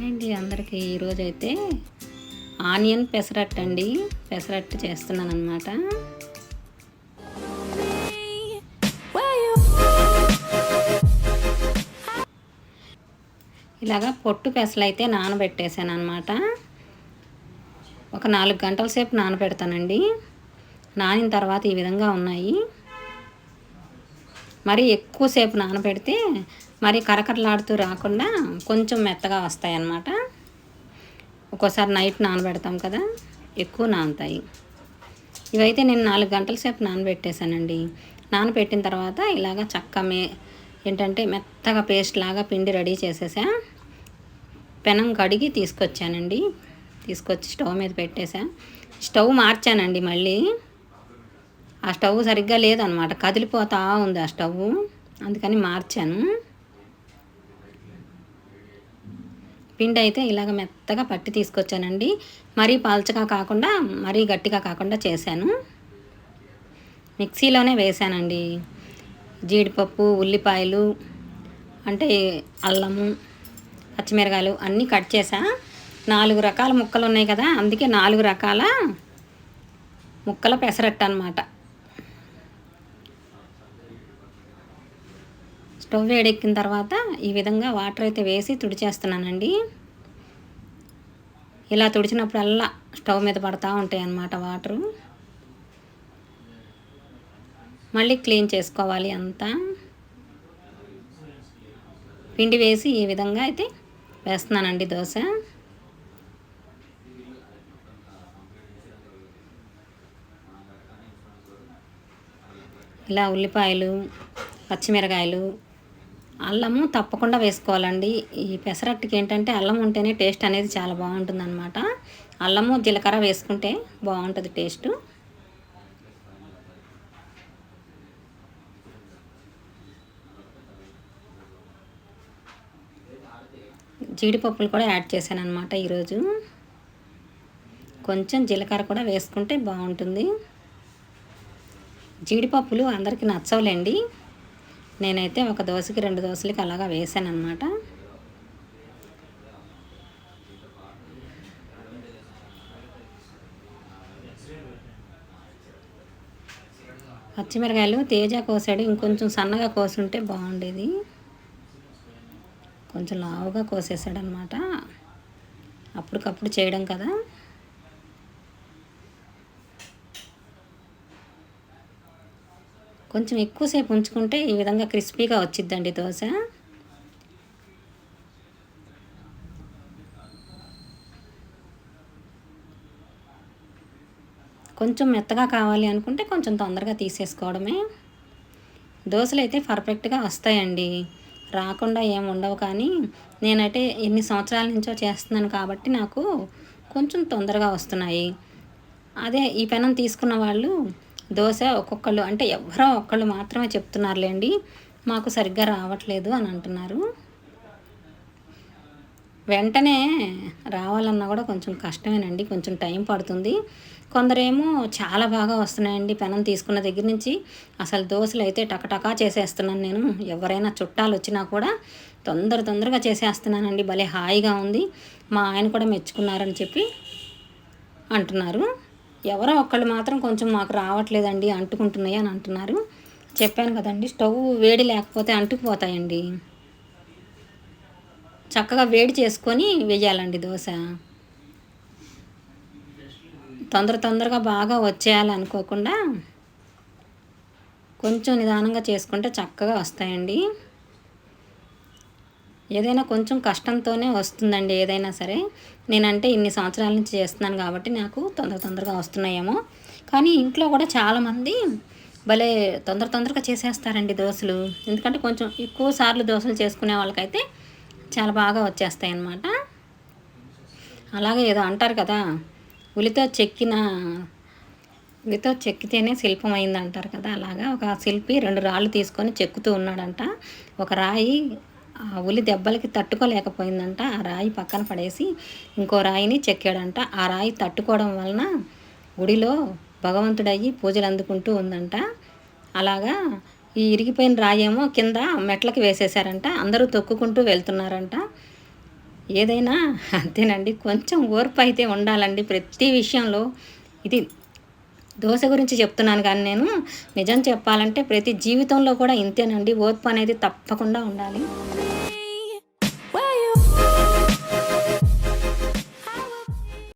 అండి అందరికీ ఈరోజైతే ఆనియన్ పెసరట్టు అండి పెసరట్టు చేస్తున్నాను అనమాట ఇలాగా పొట్టు పెసలు అయితే నానబెట్టేశాను అనమాట ఒక నాలుగు గంటల సేపు నానబెడతానండి. నానిన తర్వాత ఈ విధంగా ఉన్నాయి. మరి ఎక్కువసేపు నానబెడితే మరి కరకరలాడుతూ రాకుండా కొంచెం మెత్తగా వస్తాయి అన్నమాట ఒక్కోసారి నైట్ నానబెడతాం కదా ఎక్కువ నానుతాయి. ఇవైతే నేను నాలుగు గంటల సేపు నానబెట్టేశానండి. నానబెట్టిన తర్వాత ఇలాగ చక్క మే ఏంటంటే మెత్తగా పేస్ట్ లాగా పిండి రెడీ చేసేసా. పెనం కడిగి తీసుకొచ్చానండి. తీసుకొచ్చి స్టవ్ మీద పెట్టేసా. స్టవ్ మార్చానండి మళ్ళీ. ఆ స్టవ్ సరిగ్గా లేదనమాట కదిలిపోతా ఉంది ఆ స్టవ్ అందుకని మార్చాను. పిండి అయితే ఇలాగ మెత్తగా పట్టి తీసుకొచ్చానండి. మరీ పాల్చగా కాకుండా మరీ గట్టిగా కాకుండా చేశాను. మిక్సీలోనే వేసానండి జీడిపప్పు ఉల్లిపాయలు అంటే అల్లము పచ్చిమిరకాయలు అన్నీ కట్ చేసా నాలుగు రకాల ముక్కలు ఉన్నాయి కదా అందుకే నాలుగు రకాల ముక్కల పెసరట్టు అనమాట స్టవ్ వేడెక్కిన తర్వాత ఈ విధంగా వాటర్ అయితే వేసి తుడిచేస్తున్నానండి. ఇలా తుడిచినప్పుడల్లా స్టవ్ మీద పడతా ఉంటాయి అన్నమాట వాటరు. మళ్ళీ క్లీన్ చేసుకోవాలి అంతా. పిండి వేసి ఈ విధంగా అయితే వేస్తున్నానండి దోశ. ఇలా ఉల్లిపాయలు పచ్చిమిరకాయలు అల్లము తప్పకుండా వేసుకోవాలండి. ఈ పెసరట్టుకి ఏంటంటే అల్లం ఉంటేనే టేస్ట్ అనేది చాలా బాగుంటుంది అనమాట అల్లము జీలకర్ర వేసుకుంటే బాగుంటుంది టేస్ట్. జీడిపప్పులు కూడా యాడ్ చేశాను అనమాట ఈరోజు. కొంచెం జీలకర్ర కూడా వేసుకుంటే బాగుంటుంది. జీడిపప్పులు అందరికీ నచ్చవులేండి. నేనైతే ఒక దోశకి రెండు దోశలకి అలాగా వేసాను అనమాట పచ్చిమిరకాయలు తేజ కోసాడు. ఇంకొంచెం సన్నగా కోసుంటే బాగుండేది. కొంచెం లావుగా కోసేసాడు అనమాట అప్పటికప్పుడు చేయడం కదా. కొంచెం ఎక్కువసేపు ఉంచుకుంటే ఈ విధంగా క్రిస్పీగా వచ్చిద్దండి దోశ. కొంచెం మెత్తగా కావాలి అనుకుంటే కొంచెం తొందరగా తీసేసుకోవడమే. దోశలు అయితే పర్ఫెక్ట్గా వస్తాయండి. రాకుండా ఏమి ఉండవు కానీ నేనైతే ఎన్ని సంవత్సరాల నుంచో చేస్తున్నాను కాబట్టి నాకు కొంచెం తొందరగా వస్తున్నాయి. అదే ఈ పెనం తీసుకున్న వాళ్ళు దోశ ఒక్కొక్కళ్ళు అంటే ఎవరో ఒక్కళ్ళు మాత్రమే చెప్తున్నారులేండి. మాకు సరిగ్గా రావట్లేదు అని అంటున్నారు. వెంటనే రావాలన్నా కూడా కొంచెం కష్టమేనండి. కొంచెం టైం పడుతుంది. కొందరేమో చాలా బాగా వస్తున్నాయండి పెనం తీసుకున్న దగ్గర నుంచి. అసలు దోశలు అయితే టకటకా చేసేస్తున్నాను నేను. ఎవరైనా చుట్టాలు వచ్చినా కూడా తొందర తొందరగా చేసేస్తున్నానండి. భలే హాయిగా ఉంది. మా ఆయన కూడా మెచ్చుకున్నారని చెప్పి అంటున్నారు. ఎవరో ఒక్కళ్ళు మాత్రం కొంచెం మాకు రావట్లేదండి అంటుకుంటున్నాయి అని అంటున్నారు. చెప్పాను కదండి స్టవ్ వేడి లేకపోతే అంటుకుపోతాయండి. చక్కగా వేడి చేసుకొని వేయాలండి దోశ. తొందర తొందరగా బాగా వచ్చేయాలనుకోకుండా కొంచెం నిదానంగా చేసుకుంటే చక్కగా వస్తాయండి. ఏదైనా కొంచెం కష్టంతోనే వస్తుందండి ఏదైనా సరే. నేనంటే ఇన్ని సంవత్సరాల నుంచి చేస్తున్నాను కాబట్టి నాకు తొందర తొందరగా వస్తున్నాయేమో. కానీ ఇంట్లో కూడా చాలామంది భలే తొందర తొందరగా చేసేస్తారండి దోశలు. ఎందుకంటే కొంచెం ఎక్కువ సార్లు దోశలు చేసుకునే వాళ్ళకైతే చాలా బాగా వచ్చేస్తాయి అన్నమాట అలాగే ఏదో అంటారు కదా ఉలితో చెక్కిన ఉలితో చెక్కితేనే శిల్పం అయింది అంటారు కదా అలాగా ఒక శిల్పి రెండు రాళ్ళు తీసుకొని చెక్కుతూ ఉన్నాడంట. ఒక రాయి ఆ ఉలి దెబ్బలకి తట్టుకోలేకపోయిందంట. ఆ రాయి పక్కన పడేసి ఇంకో రాయిని చెక్కాడంట. ఆ రాయి తట్టుకోవడం వలన గుడిలో భగవంతుడయ్యి పూజలు అందుకుంటూ ఉందంట. అలాగా ఈ ఇరిగిపోయిన రాయేమో కింద మెట్లకి వేసేసారంట అందరూ తొక్కుకుంటూ వెళ్తున్నారంట. ఏదైనా అంతేనండి కొంచెం ఓర్పు అయితే ఉండాలండి ప్రతి విషయంలో. ఇది దోశ గురించి చెప్తున్నాను కానీ నేను నిజం చెప్పాలంటే ప్రతి జీవితంలో కూడా ఇంతేనండి. ఓర్పు అనేది తప్పకుండా ఉండాలి.